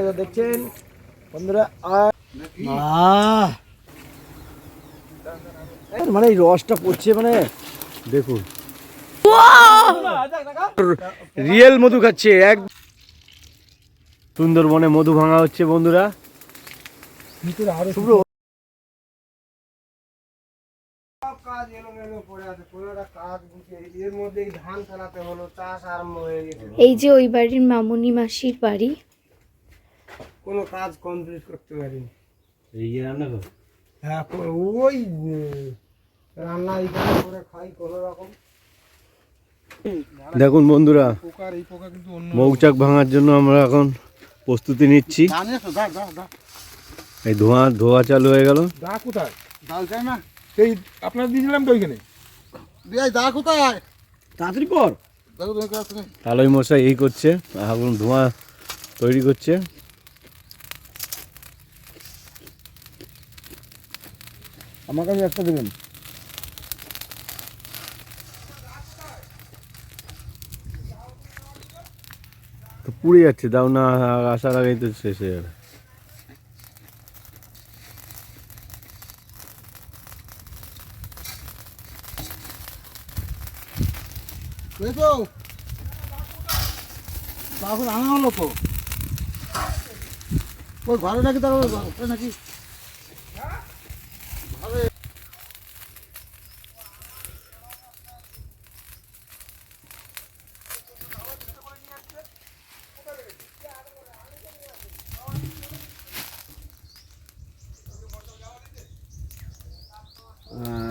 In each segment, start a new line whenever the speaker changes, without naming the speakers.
একবার দেখছেন। বন্ধুরা আর মানে এই রসটা পড়ছে মানে। দেখুন। রিয়েল মধু খাচ্ছে এক সুন্দরবনে মধু ভাঙা হচ্ছে বন্ধুরা। শুভ্র কাজ এলোমেলো পড়ে আছে কোনোটা কাজ গুছিয়ে। এর মধ্যে ধান ফেলাতে হলো চাষ আরম্ভ হয়ে গেছে।
এই যে ওই বাড়ির মামুনি মাসির বাড়ি
কোনো কাজ কমপ্লিট করতে পারিনি।
এই রান্না কর।
হ্যাঁ ওই রান্না এখানে করে খাই কোনো রকম। দেখুন বন্ধুরা মৌচাক ভাঙার জন্য আমরা এখন প্রস্তুতি নিচ্ছি। এই ধোঁয়া ধোঁয়া চালু হয়ে গেল।
দা কোথায়?
ডাল চাই না
সেই আপনার দিয়েছিলাম তো ওইখানে?
দা কোথায়?
তাড়াতাড়ি কর। তালই মশাই এই করছে আগুন ধোঁয়া তৈরি করছে। আমার কাছে একটা দেবেন? তো পুড়ে যাচ্ছে দাও না আসার আগেই তো শেষ হয়ে যাবে।
আনা হলো তো। ওই ঘরে নাকি তার নাকি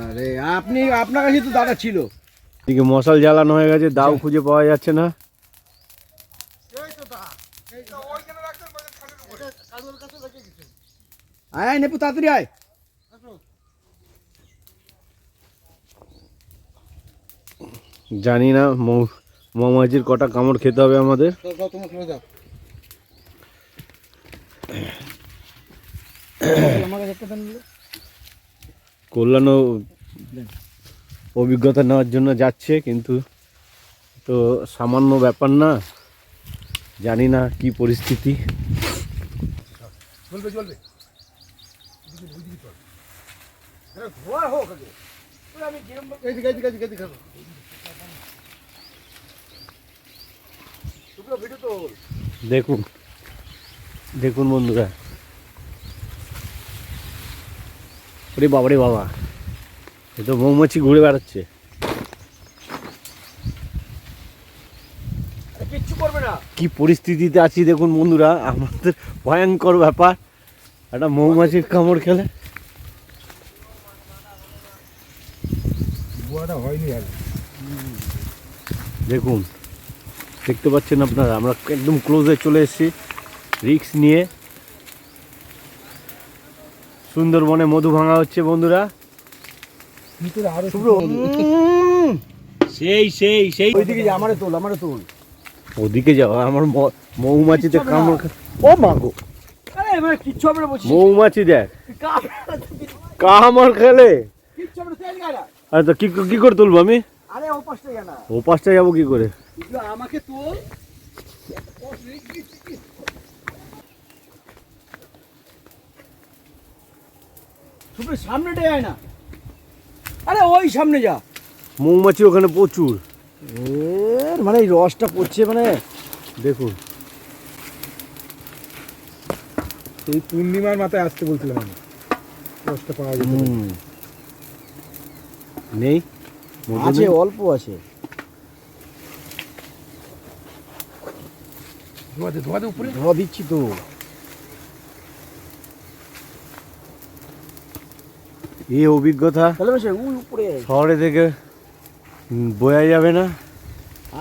আরে আপনি আপনার কাছে তো দাদা ছিল। এদিকে মশাল জ্বালানো হয়ে গেছে দাও খুঁজে পাওয়া যাচ্ছে না। আয় নেপু তাড়াতাড়ি আয়। জানি না মৌ মৌমাছির কটা কামড় খেতে হবে আমাদের।
তো
অভিজ্ঞতা নেওয়ার জন্য যাচ্ছে কিন্তু তো সামান্য ব্যাপার না। জানি না কি পরিস্থিতি।
চলবে চলবে।
এইদিকে এইদিকে এইদিকে এইদিকে
দেখুন। দেখুন বন্ধুরা। ওরে বাবা রে বাবা। এ তো মৌমাছি ঘুরে বেড়াচ্ছে। কিচ্ছু করবে না। কি পরিস্থিতিতে আছি দেখুন বন্ধুরা আমাদের ভয়ঙ্কর ব্যাপার। একটা মৌমাছির কামড় খেলে। দেখুন দেখতে পাচ্ছেন আপনারা আমরা একদম ক্লোজে চলে এসেছি রিক্স নিয়ে। সুন্দরবনে মধু ভাঙা হচ্ছে বন্ধুরা।
ভিতরে আরও
শুভ্র।
সেই সেই সেই।
ওইদিকে যা আমারে তোল আমারে তোল। ওদিকে যাও আমার ম- মৌমাছিতে কামড় ও মা গো।
আরে এবার কিচ্ছু হবে না বলছি।
মৌমাছি দেখ। কামড় খেলে। আরে তো কি কি করে তুলবো আমি?
ও পাশটা
যাব কি করে?
আমাকে তোল। শুধু সামনেটা যায় না। আরে ওই সামনে যা।
মৌমাছি ওখানে প্রচুর। এর মানে এই রসটা পড়ছে মানে। দেখুন।
সেই পূর্ণিমার মাথায় আসতে বলছিলাম আমি। কষ্ট পাওয়া যেত
নেই?
আছে অল্প আছে।
ধোয়াতে ধোয়াতে উপরে।
ধোয়া দিচ্ছি তো। এই অভিজ্ঞতা
তাহলে বেশ ওই উপরে
শহরে থেকে বোঝা যাবে না।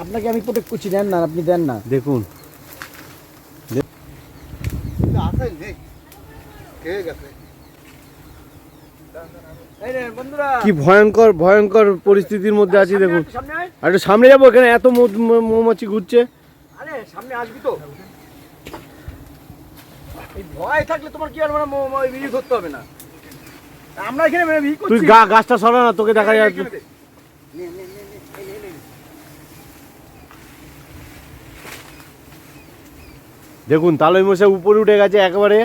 আপনাকে আমি প্রোটেক্ট করছি দেন না আপনি দেন না।
দেখুন। কি ভয়ঙ্কর ভয়ঙ্কর পরিস্থিতির মধ্যে আছি দেখুন। আর একটু সামনে যাব এখানে এত মৌমাছি ঘুরছে।
আরে সামনে আসবি তো। ভয় থাকলে তোমার কি আর মানে মো- করতে হবে না? আমরা এখানে মানে ভিড়
তুই গা গাছটা সরা না তোকে দেখা যাচ্ছে
নে, নে, নে, নে, নে, নে, নে।
দেখুন তালই মশাই উপরে উঠে গেছে একেবারে।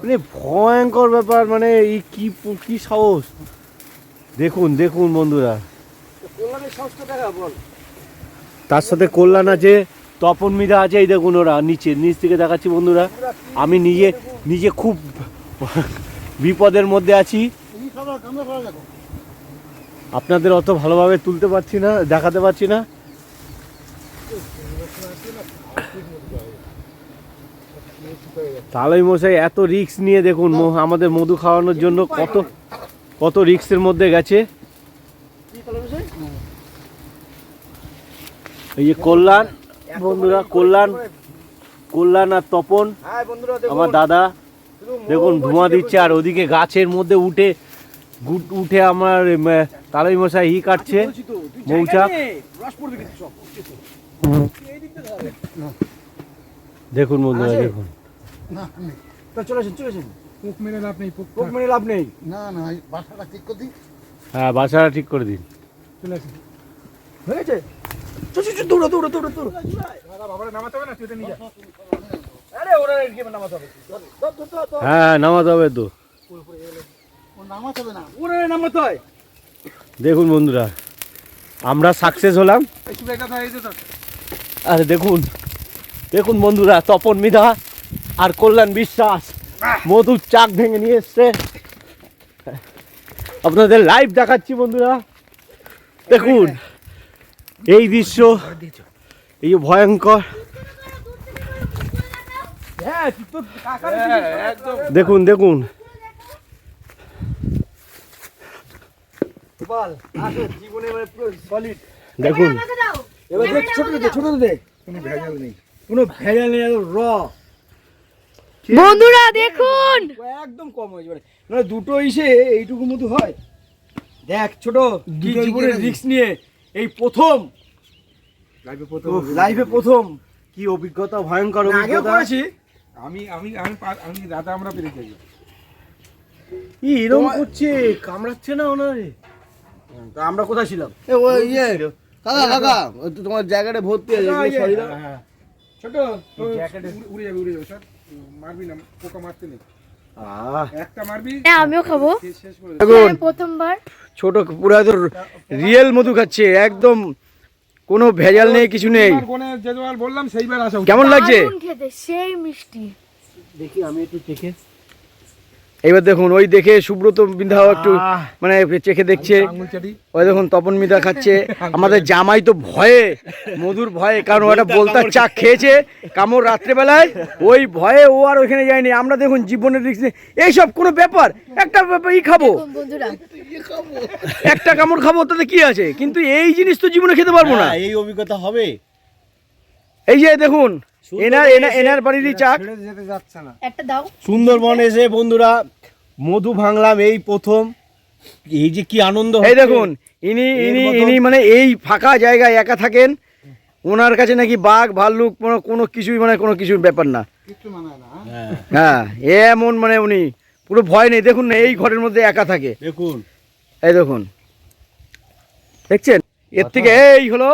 মানে ভয়ঙ্কর ব্যাপার মানে এই কি কি সাহস। দেখুন দেখুন বন্ধুরা। তার সাথে কল্যাণ আছে তপন মিদা আছে এই দেখুন ওরা নিচে নিচ থেকে দেখাচ্ছি বন্ধুরা। আমি নিজে নিজে খুব বিপদের মধ্যে আছি। আপনাদের অত ভালোভাবে তুলতে পারছি না দেখাতে পারছি না। তালই মশাই এত রিক্স নিয়ে দেখুন আমাদের মধু খাওয়ানোর জন্য কত কত রিক্সের মধ্যে গেছে।
কল্যাণ
এই যে কল্যাণ বন্ধুরা কল্যাণ কল্যাণ আর তপন
হ্যাঁ
আমার দাদা। দেখুন ধোঁয়া দিচ্ছে আর ওদিকে গাছের মধ্যে উঠে গুট- উঠে আমার তালই মশাই ই কাটছে মৌচাক। দেখুন বন্ধুরা দেখুন
আসেন, আসেন।
হ্যাঁ বাসাটা ঠিক করে দিন
চলে আসি
হয়ে গেছে? চল, চল, চল, দৌড়া, দৌড়া, দৌড়া, দৌড়া।
বাবারা নামাতে হবে না তুই নিয়ে যা
হ্যাঁ নামাতে হবে তো।
ও হবে না।
ওরা নামাতে হয়।
দেখুন বন্ধুরা আমরা সাকসেস হলাম। আর দেখুন দেখুন বন্ধুরা তপন মিধা আর কল্যাণ বিশ্বাস মধুর চাক ভেঙে নিয়ে এসছে। আপনাদের লাইভ দেখাচ্ছি বন্ধুরা। দেখুন এই দৃশ্য এই ভয়ঙ্কর
হ্যাঁ, তুই তো কাকার
একদম
দেখুন দেখুন।
বল, আসো, জীবনে পুরো solid।
দেখুন।
এবার দেখ, ছোটটা দে, ছোটটা দে।
কোনো ভেজাল নেই
কোনো ভেজাল নেই র
বন্ধুরা দেখুন।
একদম কম হয়েছে মানে দুটো ইসে এইটুকু মতো হয়। দেখ ছোট জীবনের। রিস্ক নিয়ে এই প্রথম।
লাইভে প্রথম
লাইফে প্রথম।
কি অভিজ্ঞতা ভয়ঙ্কর অভিজ্ঞতা।
করেছি।
আমি আমি আমি আমি দাদা আমরা পেরে যাই।
ই এরকম করছে কামড়াচ্ছে না ওনারে?
তা আমরা কোথায় ছিলাম?
এ ও ইয়ে কাকা কাকা তো তোমার জায়গাটা ভর্তি আছে
ইয়ে।
সরি
ছোট
জ্যাকেটে উড়ে যাবে উড়ে যাবে স্যার মারবি না পোকা মারতে নেই। একটা মারবি
হ্যাঁ আমিও খাব। হ্যাঁ, প্রথমবার।
ছোট পুরো একদম রিয়েল মধু খাচ্ছে একদম কোনো ভেজাল নেই কিছু নেই।
আমার বোনে যেবার বললাম সেইবার আসা
কেমন লাগছে?
সেই মিষ্টি।
দেখি আমি একটু চেখে এবার দেখুন ওই দেখে সুব্রত বিন্ধাও একটু মানে চেখে দেখছে। ওই দেখুন তপন মিদা খাচ্ছে। আমাদের জামাই তো ভয়ে মধুর ভয়ে কারণ ওটা বলতার চাক খেয়েছে কামড় রাত্রেবেলায়। ওই ভয়ে ও আর ওইখানে যায়নি। আমরা দেখুন জীবনের নিয়ে- এইসব কোনো ব্যাপার? একটা ব্যাপার ই খাব। একটা কামড় খাব তাতে কি আছে? কিন্তু এই জিনিস তো জীবনে খেতে পারব না।
এই অভিজ্ঞতা হবে।
এই যে দেখুন এনার এনার এনার বাড়িরই চাক।
যেতে যাচ্ছে না।
একটা দাও।
সুন্দরবন এসে বন্ধুরা মধু ভাঙলাম এই প্রথম। এই যে কি আনন্দ
হ্যাঁ।
এই দেখুন ইনি ইনি ইনি মানে এই ফাঁকা জায়গায় একা থাকেন। ওনার কাছে নাকি বাঘ ভাল্লুক কোনো কোনো কিছুই মানে কোনো কিছুর ব্যাপার না।
কিচ্ছু মানায় না
হ্যাঁ এমন মানে উনি পুরো ভয় নেই। দেখুন না এই ঘরের মধ্যে একা থাকে।
দেখুন।
এই দেখুন। দেখছেন? এর থেকে এই হলো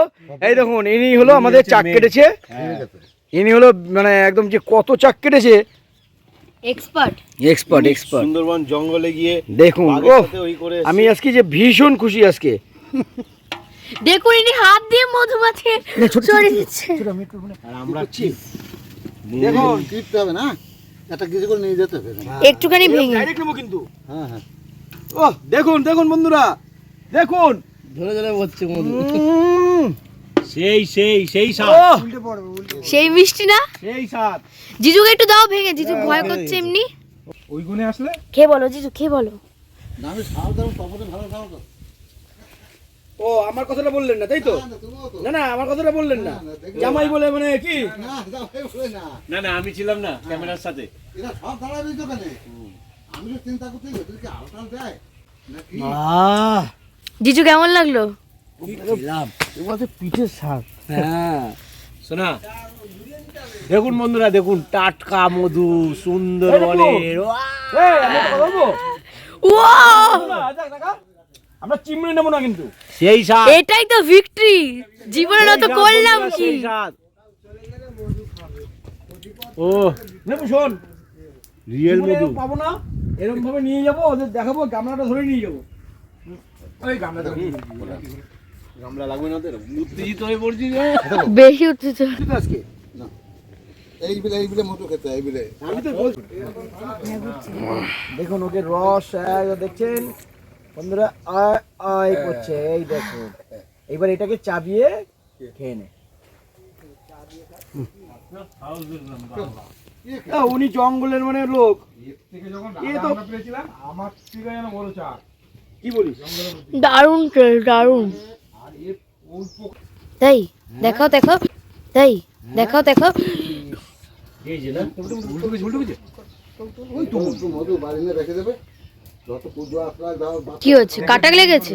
এই দেখুন ইনি হলো আমাদের চাক কেটেছে। ইনি হলো মানে একদম যে কত চাক কেটেছে।
এক্সপার্ট
এক্সপার্ট এক্সপার্ট
সুন্দরবন জঙ্গলে গিয়ে
দেখুন ও আমি আজকে যে ভীষণ খুশি আজকে।
দেখুন ইনি হাত দিয়ে মধুমাছি চড়ে দিচ্ছে।
আর আমরা
দেখুন হবে না? একটা কিছু করে নিয়ে যেতে হবে।
একটুখানি ভেঙে।
ডাইরেক্ট কিন্তু।
হ্যাঁ হ্যাঁ।
ও দেখুন দেখুন বন্ধুরা। দেখুন
ধরে ধরে হচ্ছে
উম,
সেই সেই সেই
ও,
সেই মিষ্টি না?
সেই স্বাদ।
জিজুকে একটু দাও ভেঙে জিজু ভয় করছে এমনি।
ওই গুণে আসলে?
খেয়ে বলো জিজু খেয়ে বলো।
না আমি তপনে ভালো খাও তো।
ও আমার কথাটা বললেন না তাই তো?
না,
না আমার কথাটা বললেন না। জামাই বলে মানে কি?
না না
না। না আমি ছিলাম না ক্যামেরার সাথে।
এরা সব দাঁড়াবি তো কেন আমি তো চিন্তা কি আলটাল দেয়? নাকি?
আহ।
জিজু কেমন লাগল?
পিঠের স্বাদ। হ্যাঁ। শোনা দেখুন বন্ধুরা দেখুন টাটকা মধু সুন্দরবনের আমরা চিমড়ি নেব না কিন্তু। সেই স্বাদ।
এটাই তো ভিক্টরি জীবনে না তো করলাম কি?
ও। নেব শোন।
রিয়েল
এরকম পাবো না এরকম ভাবে নিয়ে যাব ওদের দেখাবো গামলাটা ধরে নিয়ে যাব।
গামলা লাগবে না তোর? উত্তেজিত হয়ে পড়ছি
বেশি উত্তেজিত।
আজকে?
এই বিলে এই বিলে মতো খেতে এই বিলে।
আমি তো বলছি দেখুন ওকে রস দেখছেন? বন্ধুরা আয় আয় করছে এই দেখুন এবার এটাকে চাবিয়ে খেয়ে নে। উনি জঙ্গলের মানে লোক।
আমরা পেয়েছিলাম আমার থেকে যেন বড় চা
কি বলিস?
দারুণ টেস্ট দারুণ। তাই দেখাও দেখাও তাই
আসলে দাও
কি হচ্ছে? কাটা লেগেছে?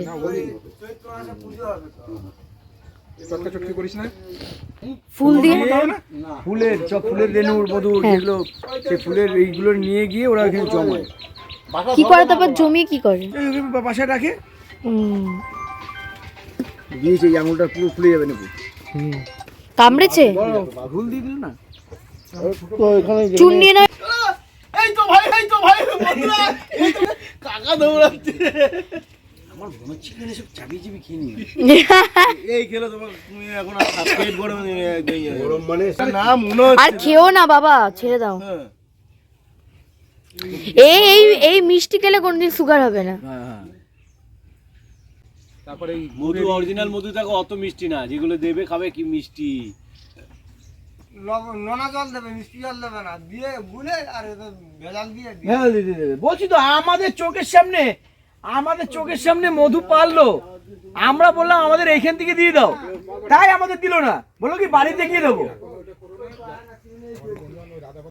ফুল দিয়ে?
ফুলের সব ফুলের রেণুর মধুর
হ্যাঁ।
যেগুলো সেই ফুলের এইগুলো নিয়ে গিয়ে ওরা এখানে জমায়।
কি করে তারপর জমিয়ে কি করে?
বাসায় রাখে। দিয়েছে এই আঙুলটা পুরো ফুলে যাবে নাকি?
কামড়েছে?
ভুল দিয়ে দিল না?
চুন নিয়ে না
এই তো ভাই এই তো ভাই বন্ধুরা, এই তো কাকা দৌড়াচ্ছে।
আমার মনে হচ্ছে এখানে সব চাবি চাবি খেয়ে নিয়ে
এই খেলে তোমার তুমি এখন আর পেট গরম গরম মানে না মনে
আর খেও না বাবা ছেড়ে দাও।
হ্যাঁ।
এই এই এই মিষ্টি খেলে কোনদিন সুগার হবে না।
হ্যাঁ হ্যাঁ।
তারপরে
মধু অরিজিনাল মধু থাকে অত মিষ্টি না। যেগুলো দেবে খাবে কি মিষ্টি?
নোনা জল দেবে মিষ্টি জল দেবে না। দিয়ে গুলে আর ভেজাল দিয়ে
হ্যাঁ দিদি দিদি বলছি তো আমাদের চোখের সামনে আমাদের চোখের সামনে মধু পারল আমরা বললাম আমাদের এইখান থেকে দিয়ে দাও। তাই আমাদের দিল না। বলল কি বাড়িতে গিয়ে দেবো।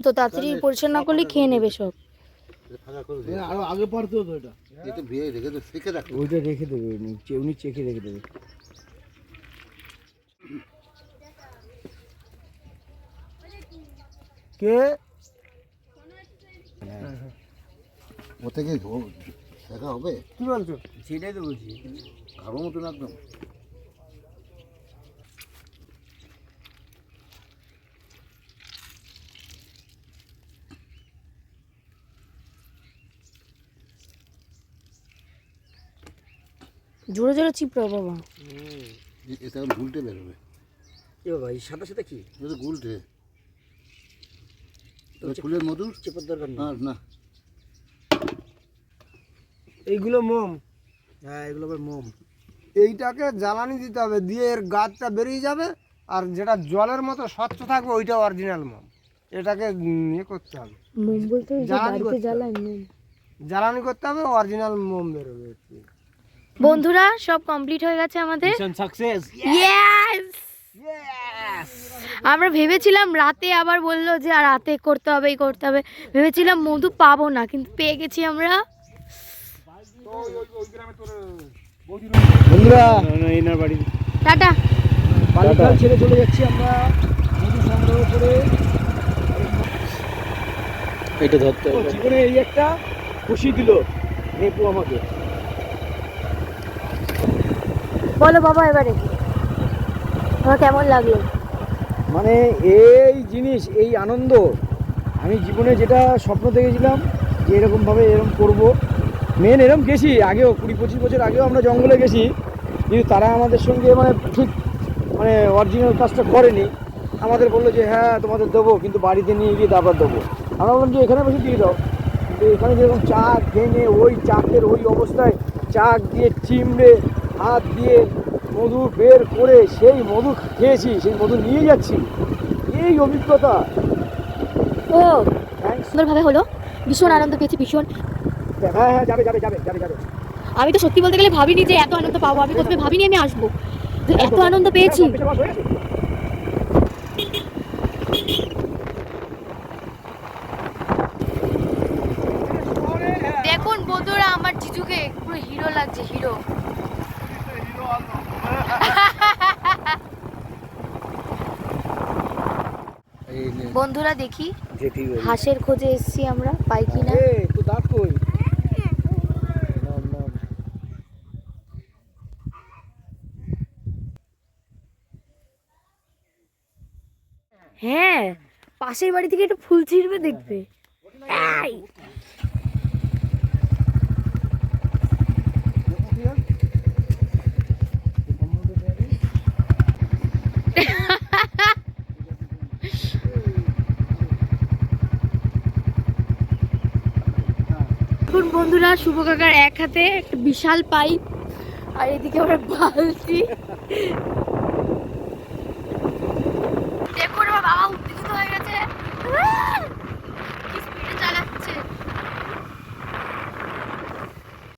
তো তাড়াতাড়ি পরিষ্কার না করলে খেয়ে নেবে সব।
আরও আগে পারতো তো এটা।
এটা ভিয়ে রেখে দে শিখে রাখ।
ওইটা রেখে দেবে উনি চেখে রেখে দেবে। কে?
ও থেকে শেখা হবে?
কি বলছো? সেটাই তো বলছি
খাবার মতন একদম।
জোরে জোরে চিপড়াও বাবা।
এটা গুলটে বেরোবে।
এ বাবা এই সাদা সাদা কি?
এটা গুলটে। ফুলের মধু
চেপার দরকার
না না।
এইগুলো মোম। হ্যাঁ এগুলো আবার মোম।
এইটাকে জ্বালানি দিতে হবে দিয়ে এর গাছটা বেরিয়ে যাবে আর যেটা জলের মতো স্বচ্ছ থাকবে ওইটা অরিজিনাল মোম। এটাকে ইয়ে করতে হবে।
মোম বলতে
জ্বালানি করতে
জ্বালায়
জ্বালানি করতে হবে অরিজিনাল মোম বেরোবে।
বন্ধুরা সব কমপ্লিট হয়ে গেছে আমাদের?
সাকসেস
ইয়েস আমরা ভেবেছিলাম রাতে আবার বলল যে আর রাতে করতে হবে এই করতে হবে। ভেবেছিলাম মধু পাবো না কিন্তু পেয়ে গেছি আমরা।
বন্ধুরা!
টাটা।
ছেড়ে চলে যাচ্ছি আমরা। মধু সংগ্রহ করে
এটা ধরতে
জীবনে এই একটা খুশি দিল। নেপু আমাকে।
বলো বাবা এবারে। তোমার কেমন লাগল?
মানে এই জিনিস, এই আনন্দ, আমি জীবনে যেটা স্বপ্ন দেখেছিলাম যে এরকমভাবে এরকম করব। মেন এরকম গেছি, আগেও কুড়ি পঁচিশ বছর আগেও আমরা জঙ্গলে গেছি, কিন্তু তারা আমাদের সঙ্গে মানে ঠিক মানে অরিজিনাল কাজটা করেনি। আমাদের বলল যে হ্যাঁ তোমাদের দেবো, কিন্তু বাড়িতে নিয়ে গিয়ে তারপর দেবো। আমরা বললাম যে, এখানে বসে দিয়ে দাও? কিন্তু এখানে যেরকম চাক ভেঙে ওই চাকের ওই অবস্থায় চাক দিয়ে চিমড়ে হাত দিয়ে মধু বের করে সেই মধু খেয়েছি সেই মধু নিয়ে যাচ্ছি। এই অভিজ্ঞতা।
ও সুন্দরভাবে হলো। ভীষণ আনন্দ পেয়েছি ভীষণ।
হ্যাঁ হ্যাঁ যাবে যাবে যাবে যাবে যাবে।
আমি তো সত্যি বলতে গেলে ভাবিনি যে এত আনন্দ পাবো। আমি প্রথমে ভাবিনি আমি আসব। এত আনন্দ পেয়েছি
পেছনে বস, হয়ে গেছে?
দেখুন বন্ধুরা আমার জিজুকে পুরো হিরো লাগছে হিরো বন্ধুরা দেখি হাঁসের খোঁজে এসেছি আমরা পাই কি না। হ্যাঁ পাশের বাড়ি থেকে একটু ফুল ছিঁড়বে দেখবে এই! এখন বন্ধুরা শুভ কাকার এক হাতে একটা বিশাল পাইপ আর এদিকে আমরা বালতি।